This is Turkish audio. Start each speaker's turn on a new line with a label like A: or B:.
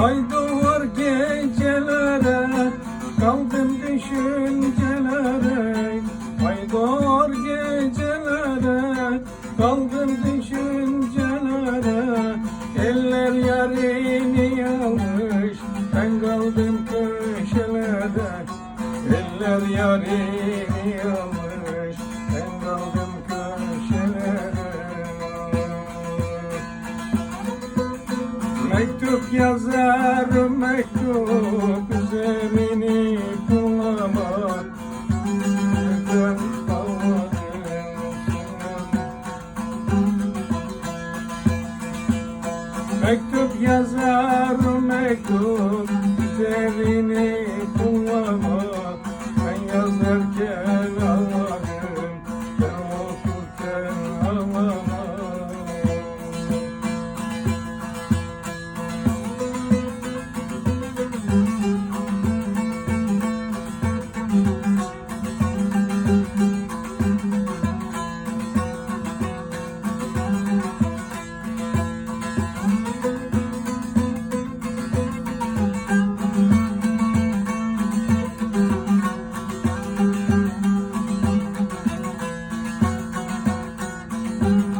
A: Ay doğar gecelere Kaldım düşüncelere. Ay doğar gecelere Kaldım düşüncelere. Eller yarini almış Ben kaldım köşelere. Eller yarini almış Ben kaldım Mektup yazarım mektup Üzerini kalmadın? Mektup yazarım mektup Üzerini thank you